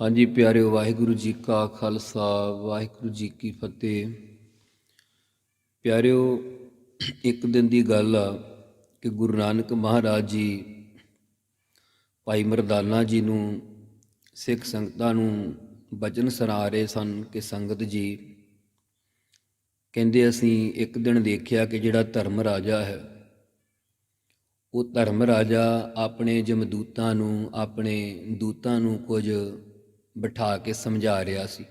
ਹਾਂਜੀ ਪਿਆਰਿਓ, ਵਾਹਿਗੁਰੂ ਜੀ ਕਾ ਖਾਲਸਾ, ਵਾਹਿਗੁਰੂ ਜੀ ਕੀ ਫਤਿਹ। ਪਿਆਰਿਓ, ਇੱਕ ਦਿਨ ਦੀ ਗੱਲ ਆ ਕਿ ਗੁਰੂ ਨਾਨਕ ਮਹਾਰਾਜ ਜੀ ਭਾਈ ਮਰਦਾਨਾ ਜੀ ਨੂੰ, ਸਿੱਖ ਸੰਗਤਾਂ ਨੂੰ ਬਚਨ ਸੁਣਾ ਰਹੇ ਸਨ ਕਿ ਸੰਗਤ ਜੀ, ਕਹਿੰਦੇ ਅਸੀਂ ਇੱਕ ਦਿਨ ਦੇਖਿਆ ਕਿ ਜਿਹੜਾ ਧਰਮ ਰਾਜਾ ਹੈ, ਉਹ ਧਰਮ ਰਾਜਾ ਆਪਣੇ ਜਮਦੂਤਾਂ ਨੂੰ, ਆਪਣੇ ਦੂਤਾਂ ਨੂੰ ਕੁਝ ਬਿਠਾ ਕੇ ਸਮਝਾ ਰਿਹਾ ਸੀ।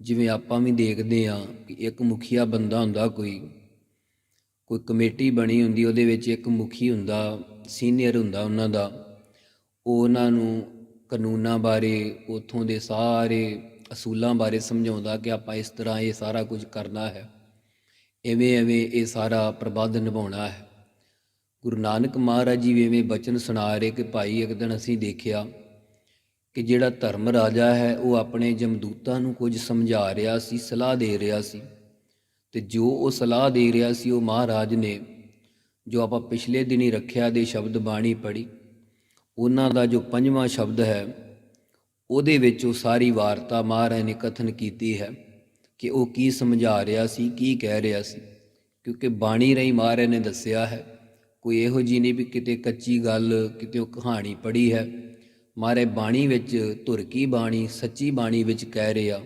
ਜਿਵੇਂ ਆਪਾਂ ਵੀ ਦੇਖਦੇ ਹਾਂ ਕਿ ਇੱਕ ਮੁਖੀਆ ਬੰਦਾ ਹੁੰਦਾ ਕੋਈ ਕੋਈ ਕਮੇਟੀ ਬਣੀ ਹੁੰਦੀ, ਉਹਦੇ ਵਿੱਚ ਇੱਕ ਮੁਖੀ ਹੁੰਦਾ, ਸੀਨੀਅਰ ਹੁੰਦਾ ਉਹਨਾਂ ਦਾ। ਉਹ ਉਹਨਾਂ ਨੂੰ ਕਾਨੂੰਨਾਂ ਬਾਰੇ, ਉਥੋਂ ਦੇ ਸਾਰੇ ਅਸੂਲਾਂ ਬਾਰੇ ਸਮਝਾਉਂਦਾ ਕਿ ਆਪਾਂ ਇਸ ਤਰ੍ਹਾਂ ਇਹ ਸਾਰਾ ਕੁਝ ਕਰਨਾ ਹੈ। ਐਵੇਂ ਐਵੇਂ ਇਹ ਸਾਰਾ ਪ੍ਰਬੰਧ ਨਿਭਾਉਣਾ ਹੈ। ਗੁਰੂ ਨਾਨਕ ਮਹਾਰਾਜ ਜੀ ਵੀ ਐਵੇਂ ਬਚਨ ਸੁਣਾ ਰਹੇ ਕਿ ਭਾਈ ਇੱਕ ਦਿਨ ਅਸੀਂ ਦੇਖਿਆ ਕਿ ਜਿਹੜਾ ਧਰਮ ਰਾਜਾ ਹੈ, ਉਹ ਆਪਣੇ ਜਮਦੂਤਾਂ ਨੂੰ ਕੁਝ ਸਮਝਾ ਰਿਹਾ ਸੀ, ਸਲਾਹ ਦੇ ਰਿਹਾ ਸੀ। ਤੇ ਜੋ ਉਹ ਸਲਾਹ ਦੇ ਰਿਹਾ ਸੀ, ਉਹ ਮਹਾਰਾਜ ਨੇ ਜੋ ਆਪਾਂ ਪਿਛਲੇ ਦਿਨੀ ਰੱਖਿਆ ਦੇ ਸ਼ਬਦ ਬਾਣੀ ਪੜ੍ਹੀ, ਉਹਨਾਂ ਦਾ ਜੋ ਪੰਜਵਾਂ ਸ਼ਬਦ ਹੈ, ਉਹਦੇ ਵਿੱਚ ਉਹ ਸਾਰੀ ਵਾਰਤਾ ਮਹਾਰਾਜ ਨੇ ਕਥਨ ਕੀਤੀ ਹੈ ਕਿ ਉਹ ਕੀ ਸਮਝਾ ਰਿਹਾ ਸੀ, ਕੀ ਕਹਿ ਰਿਹਾ ਸੀ। ਕਿਉਂਕਿ ਬਾਣੀ ਰਹੀ ਮਹਾਰਾਜ ਨੇ ਦੱਸਿਆ ਹੈ, ਕੋਈ ਇਹੋ ਜੀ ਨਹੀਂ ਵੀ ਕਿਤੇ ਕੱਚੀ ਗੱਲ, ਕਿਤੇ ਉਹ ਕਹਾਣੀ ਪੜ੍ਹੀ ਹੈ ਮਾਰੇ ਬਾਣੀ ਵਿੱਚ ਧੁਰਕੀ ਬਾਣੀ, ਸੱਚੀ ਬਾਣੀ ਵਿੱਚ ਕਹਿ ਰਿਹਾ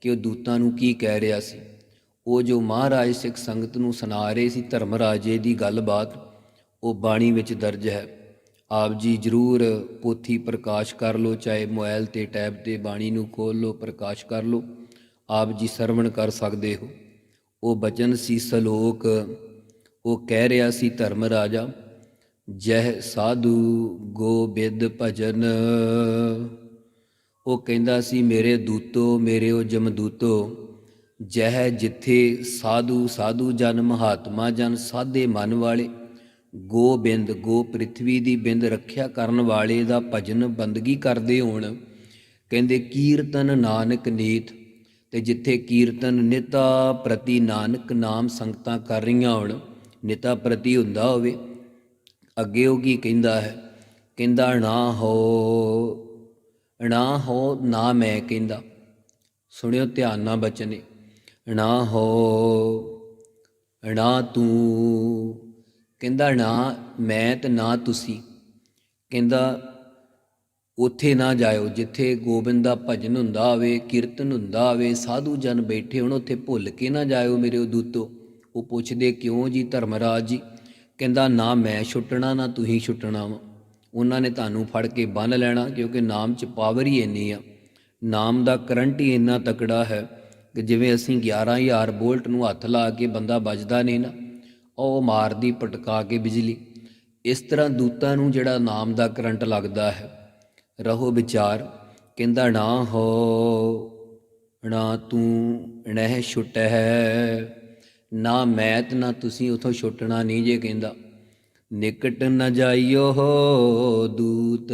ਕਿ ਉਹ ਦੂਤਾਂ ਨੂੰ ਕੀ ਕਹਿ ਰਿਹਾ ਸੀ? ਉਹ ਜੋ ਮਹਾਰਾਜ ਸਿੱਖ ਸੰਗਤ ਨੂੰ ਸੁਣਾ ਰਹੇ ਸੀ ਧਰਮ ਰਾਜੇ ਦੀ ਗੱਲਬਾਤ, ਉਹ ਬਾਣੀ ਵਿੱਚ ਦਰਜ ਹੈ। ਆਪ ਜੀ ਜਰੂਰ ਪੋਥੀ ਪ੍ਰਕਾਸ਼ ਕਰ ਲੋ ਚਾਹੇ ਮੋਬਾਈਲ ਤੇ ਟੈਬ ਤੇ ਬਾਣੀ ਨੂੰ ਖੋਲ ਲੋ ਪ੍ਰਕਾਸ਼ ਕਰ ਲੋ ਆਪ ਜੀ ਸਰਵਣ ਕਰ ਸਕਦੇ ਹੋ। ਉਹ ਬਚਨ ਸੀ ਸਲੋਕ, ਉਹ ਕਹਿ ਰਿਹਾ ਸੀ ਧਰਮ ਰਾਜਾ ਜਹ ਸਾਧੂ ਗੋਬਿੰਦ ਭਜਨ। ਉਹ ਕਹਿੰਦਾ ਸੀ, ਮੇਰੇ ਦੂਤੋ, ਮੇਰੇ ਉਹ ਜਮਦੂਤੋ, ਜਹ ਜਿੱਥੇ ਸਾਧੂ ਸਾਧੂ ਜਨ, ਮਹਾਤਮਾ ਜਨ ਸਾਧੇ ਮਨ ਵਾਲੇ, ਗੋਬਿੰਦ, ਗੋ ਪ੍ਰਿਥਵੀ ਦੀ ਬਿੰਦ ਰੱਖਿਆ ਕਰਨ ਵਾਲੇ ਦਾ ਭਜਨ ਬੰਦਗੀ ਕਰਦੇ ਹੋਣ। ਕਹਿੰਦੇ, ਕੀਰਤਨ ਨਾਨਕ ਨੀਤ, ਤੇ ਜਿੱਥੇ ਕੀਰਤਨ ਨਿਤਾ ਪ੍ਰਤੀ ਨਾਨਕ ਨਾਮ ਸੰਗਤਾਂ ਕਰ ਰਹੀਆਂ ਹੋਣ, ਨਿਤਾ ਪ੍ਰਤੀ ਹੁੰਦਾ ਹੋਵੇ ਅੱਗੇ ਉਹ ਕੀ ਕਹਿੰਦਾ ਹੈ? ਕਹਿੰਦਾ, ਨਾ ਹੋ ਨਾ ਹੋ, ਨਾ ਮੈਂ ਕਹਿੰਦਾ। ਸੁਣਿਓ ਧਿਆਨ ਨਾਲ ਬਚਨੇ। ਨਾ ਹੋ, ਨਾ ਤੂੰ। ਕਹਿੰਦਾ, ਨਾ ਮੈਂ ਤੇ ਨਾ ਤੁਸੀਂ। ਕਹਿੰਦਾ, ਉੱਥੇ ਨਾ ਜਾਇਓ, ਜਿੱਥੇ ਗੋਬਿੰਦ ਦਾ ਭਜਨ ਹੁੰਦਾ ਹੋਵੇ, ਕੀਰਤਨ ਹੁੰਦਾ ਹੋਵੇ, ਸਾਧੂ ਜਨ ਬੈਠੇ ਹੋਣ, ਉੱਥੇ ਭੁੱਲ ਕੇ ਨਾ ਜਾਇਓ ਮੇਰੇ ਉਹ ਦੂਤੋ ਉਹ ਪੁੱਛਦੇ, ਕਿਉਂ ਜੀ ਧਰਮਰਾਜ ਜੀ? ਕਹਿੰਦਾ, ਨਾ ਮੈਂ ਛੁੱਟਣਾ, ਨਾ ਤੁਸੀਂ ਛੁੱਟਣਾ ਵਾ। ਉਹਨਾਂ ਨੇ ਤੁਹਾਨੂੰ ਫੜ ਕੇ ਬੰਨ ਲੈਣਾ, ਕਿਉਂਕਿ ਨਾਮ 'ਚ ਪਾਵਰ ਹੀ ਇੰਨੀ ਆ। ਨਾਮ ਦਾ ਕਰੰਟ ਹੀ ਇੰਨਾ ਤਕੜਾ ਹੈ ਕਿ ਜਿਵੇਂ ਅਸੀਂ 11000 ਵੋਲਟ ਨੂੰ ਹੱਥ ਲਾ ਕੇ ਬੰਦਾ ਵੱਜਦਾ ਨਹੀਂ ਨਾ, ਉਹ ਮਾਰਦੀ ਪਟਕਾ ਕੇ ਬਿਜਲੀ। ਇਸ ਤਰ੍ਹਾਂ ਦੂਤਾਂ ਨੂੰ ਜਿਹੜਾ ਨਾਮ ਦਾ ਕਰੰਟ ਲੱਗਦਾ ਹੈ, ਰਹੋ ਵਿਚਾਰ, ਕਹਿੰਦਾ, ਨਾ ਹੋ, ਨਾ ਤੂੰ ਨਹਿ ਛੁਟੈ। ਨਾ ਮੈਂ ਤੇ ਨਾ ਤੁਸੀਂ ਉਥੋਂ ਛੁੱਟਣਾ ਨਹੀਂ ਜੇ ਕਹਿੰਦਾ। ਨਿਕਟ ਨ ਜਾਈਓ ਹੋ ਦੂਤ।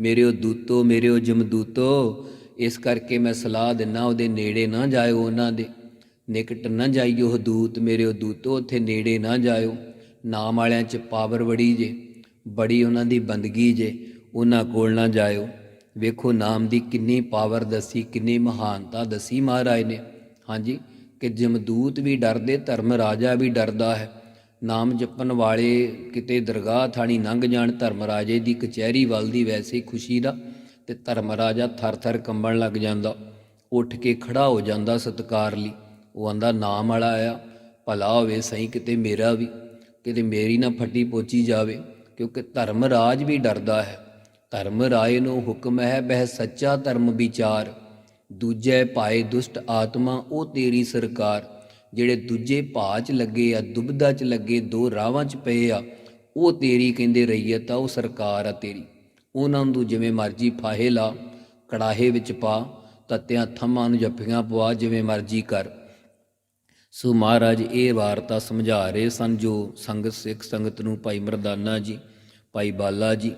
ਮੇਰੇ ਉਹ ਦੂਤੋ, ਮੇਰੇ ਉਹ ਜਮਦੂਤੋ, ਇਸ ਕਰਕੇ ਮੈਂ ਸਲਾਹ ਦਿੰਨਾ ਉਹਦੇ ਨੇੜੇ ਨਾ ਜਾਇਓ ਉਹਨਾਂ ਦੇ। ਨਿਕਟ ਨਾ ਜਾਈਓ ਦੂਤ, ਮੇਰੇ ਉਹ ਦੂਤੋ, ਉੱਥੇ ਨੇੜੇ ਨਾ ਜਾਇਓ। ਨਾਮ ਵਾਲਿਆਂ 'ਚ ਪਾਵਰ ਬੜੀ ਜੇ, ਬੜੀ ਉਹਨਾਂ ਦੀ ਬੰਦਗੀ ਜੇ, ਉਹਨਾਂ ਕੋਲ ਨਾ ਜਾਇਓ। ਵੇਖੋ ਨਾਮ ਦੀ ਕਿੰਨੀ ਪਾਵਰ ਦੱਸੀ, ਕਿੰਨੀ ਮਹਾਨਤਾ ਦੱਸੀ ਮਹਾਰਾਜ ਨੇ। ਹਾਂਜੀ? ਕਿ ਜਮਦੂਤ ਵੀ ਡਰਦੇ, ਧਰਮ ਰਾਜਾ ਵੀ ਡਰਦਾ ਹੈ। ਨਾਮ ਜਪਣ ਵਾਲੇ ਕਿਤੇ ਦਰਗਾਹ ਥਾਣੀ ਲੰਘ ਜਾਣ, ਧਰਮ ਰਾਜੇ ਦੀ ਕਚਹਿਰੀ ਵੱਲ ਦੀ ਵੈਸੇ ਖੁਸ਼ੀ ਦਾ ਤੇ ਧਰਮ ਰਾਜਾ ਥਰ-ਥਰ ਕੰਬਣ ਲੱਗ ਜਾਂਦਾ। ਉੱਠ ਕੇ ਖੜਾ ਹੋ ਜਾਂਦਾ ਸਤਕਾਰ ਲਈ। ਉਹ ਆਂਦਾ, ਨਾਮ ਵਾਲਾ ਆਇਆ, ਭਲਾ ਹੋਵੇ, ਸਹੀ ਕਿਤੇ ਮੇਰਾ ਵੀ, ਕਿਤੇ ਮੇਰੀ ਨਾ ਫੱਟੀ ਪੋਚੀ ਜਾਵੇ, ਕਿਉਂਕਿ ਧਰਮ ਰਾਜ ਵੀ ਡਰਦਾ ਹੈ। ਧਰਮ ਰਾਏ ਨੂੰ ਹੁਕਮ ਹੈ, ਬਹਿ ਸੱਚਾ ਧਰਮ ਵਿਚਾਰ। ਦੂਜੇ ਭਾਏ ਦੁਸ਼ਟ ਆਤਮਾ, ਉਹ ਤੇਰੀ ਸਰਕਾਰ। ਜਿਹੜੇ ਦੂਜੇ ਭਾਅ 'ਚ ਲੱਗੇ ਆ, ਦੁਬਦਾ 'ਚ ਲੱਗੇ, ਦੋ ਰਾਵਾਂ 'ਚ ਪਏ ਆ, ਉਹ ਤੇਰੀ ਕਹਿੰਦੇ ਰਈਅਤ ਆ ਉਹ ਸਰਕਾਰ ਆ ਤੇਰੀ। ਉਹਨਾਂ ਨੂੰ ਜਿਵੇਂ ਮਰਜ਼ੀ ਫਾਹੇ ਲਾ, ਕੜਾਹੇ ਵਿੱਚ ਪਾ, ਤਤਿਆਂ ਥੰਮਾਂ ਨੂੰ ਜੱਫੀਆਂ ਪਵਾ, ਜਿਵੇਂ ਮਰਜ਼ੀ ਕਰ। ਸੋ ਮਹਾਰਾਜ, ਇਹ ਵਾਰਤਾ ਸਮਝਾ ਰਹੇ ਸਨ ਜੋ ਸੰਗਤ, ਸਿੱਖ ਸੰਗਤ ਨੂੰ ਭਾਈ ਮਰਦਾਨਾ ਜੀ, ਭਾਈ ਬਾਲਾ ਜੀ,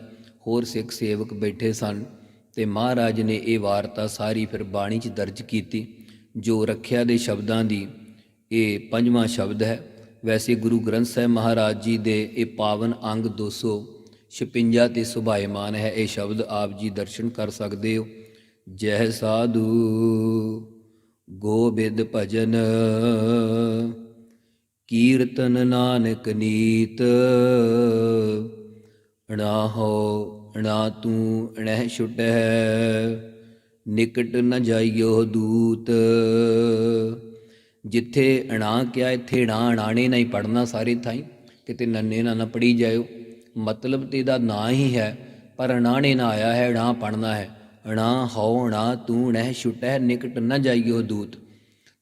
ਹੋਰ ਸਿੱਖ ਸੇਵਕ ਬੈਠੇ ਸਨ। ਤੇ ਮਹਾਰਾਜ ਨੇ ਇਹ ਵਾਰਤਾ ਸਾਰੀ ਫਿਰ ਬਾਣੀ 'ਚ ਦਰਜ ਕੀਤੀ, ਜੋ ਰੱਖਿਆ ਦੇ ਸ਼ਬਦਾਂ ਦੀ ਇਹ ਪੰਜਵਾਂ ਸ਼ਬਦ ਹੈ। ਵੈਸੇ ਗੁਰੂ ਗ੍ਰੰਥ ਸਾਹਿਬ ਮਹਾਰਾਜ ਜੀ ਦੇ ਇਹ ਪਾਵਨ ਅੰਗ 200 56 ਤੇ ਸੁਭਾਇਮਾਨ ਹੈ। ਇਹ ਸ਼ਬਦ ਆਪ ਜੀ ਦਰਸ਼ਨ ਕਰ ਸਕਦੇ ਹੋ। ਜੈ ਸਾਧੂ ਗੋਬਿੰਦ ਭਜਨ, ਕੀਰਤਨ ਨਾਨਕ ਨੀਤ ਅਣਾ ਹੋ ਅਣਾ ਤੂੰ ਅਣਹਿ ਛੁਟੈ ਨਿਕਟ ਨ ਜਾਈਓ ਦੂਤ। ਜਿੱਥੇ ਅਣਾ ਕਿਆ, ਇੱਥੇ ਅਣਾ, ਅਣਾਣੇ ਨਹੀਂ ਪੜਨਾ ਸਾਰੇ ਥਾਈ, ਕਿਤੇ ਨੰਨੇ ਨਾ ਨਾ ਪੜੀ ਜਾਇਓ। ਮਤਲਬ ਤੇ ਇਹਦਾ ਨਾਂ ਹੀ ਹੈ, ਪਰ ਅਣਾਣੇ ਨਾ ਆਇਆ ਹੈ, ਅਣਾ ਪੜਨਾ ਹੈ। ਅਣਾ ਹਉ, ਅਣਾ ਤੂੰ ਅਣਹਿ ਛੁਟੈ ਨਿਕਟ ਨ ਜਾਈਓ ਦੂਤ।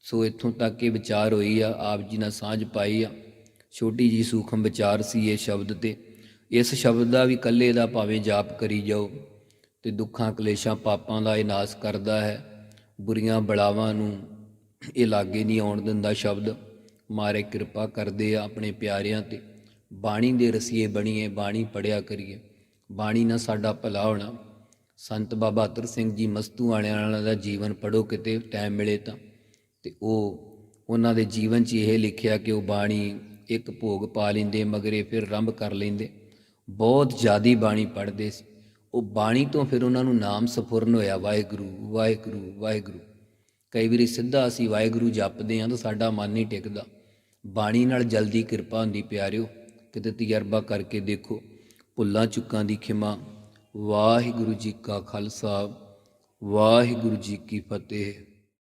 ਸੋ ਇੱਥੋਂ ਤੱਕ ਇਹ ਵਿਚਾਰ ਹੋਈ ਆ, ਆਪ ਜੀ ਨਾਲ ਸਾਂਝ ਪਾਈ ਆ। ਛੋਟੀ ਜੀ ਸੂਖਮ ਵਿਚਾਰ ਸੀ ਇਹ ਸ਼ਬਦ ਤੇ। ਇਸ ਸ਼ਬਦ ਦਾ ਵੀ ਕੱਲੇ ਦਾ ਭਾਵੇਂ ਜਾਪ ਕਰੀ ਜਾਓ, ਤੇ ਦੁੱਖਾਂ ਕਲੇਸ਼ਾਂ ਪਾਪਾਂ ਦਾ ਇਹ ਨਾਸ ਕਰਦਾ ਹੈ। ਬੁਰੀਆਂ ਬਲਾਵਾਂ ਨੂੰ ਇਹ ਲਾਗੇ ਨਹੀਂ ਆਉਣ ਦਿੰਦਾ ਸ਼ਬਦ। ਮਾਰੇ ਕਿਰਪਾ ਕਰਦੇ ਆ ਆਪਣੇ ਪਿਆਰਿਆਂ ਤੇ। ਬਾਣੀ ਦੇ ਰਸੀਏ ਬਣੀਏ, ਬਾਣੀ ਪੜਿਆ ਕਰੀਏ। ਬਾਣੀ ਨਾਲ ਸਾਡਾ ਭਲਾ ਹੋਣਾ। ਸੰਤ ਬਾਬਾ ਅਤਰ ਸਿੰਘ ਜੀ ਮਸਤੂ ਵਾਲਿਆਂ ਦਾ ਜੀਵਨ ਪੜੋ ਕਿਤੇ ਟਾਈਮ ਮਿਲੇ ਤਾਂ। ਤੇ ਉਹ, ਉਹਨਾਂ ਦੇ ਜੀਵਨ 'ਚ ਇਹ ਲਿਖਿਆ ਕਿ ਉਹ ਬਾਣੀ ਇੱਕ ਭੋਗ ਪਾ ਲੈਂਦੇ, ਮਗਰੇ ਫਿਰ ਆਰੰਭ ਕਰ ਲੈਂਦੇ। ਬਹੁਤ ਜ਼ਿਆਦੀ ਬਾਣੀ ਪੜ੍ਹਦੇ ਸੀ। ਉਹ ਬਾਣੀ ਤੋਂ ਫਿਰ ਉਹਨਾਂ ਨੂੰ ਨਾਮ ਸਫੁਰਨ ਹੋਇਆ, ਵਾਹਿਗੁਰੂ ਵਾਹਿਗੁਰੂ ਵਾਹਿਗੁਰੂ। ਕਈ ਵਾਰੀ ਸਿੱਧਾ ਅਸੀਂ ਵਾਹਿਗੁਰੂ ਜਪਦੇ ਹਾਂ ਤਾਂ ਸਾਡਾ ਮਨ ਨਹੀਂ ਟਿਕਦਾ। ਬਾਣੀ ਨਾਲ ਜਲਦੀ ਕਿਰਪਾ ਹੁੰਦੀ ਪਿਆਰਿਓ, ਕਿਤੇ ਤਜਰਬਾ ਕਰਕੇ ਦੇਖੋ। ਭੁੱਲਾਂ, ਚੁੱਕਾਂ ਦੀ ਖਿਮਾ, ਵਾਹਿਗੁਰੂ ਜੀ ਕਾ ਖਾਲਸਾ, ਵਾਹਿਗੁਰੂ ਜੀ ਕੀ ਫਤਿਹ।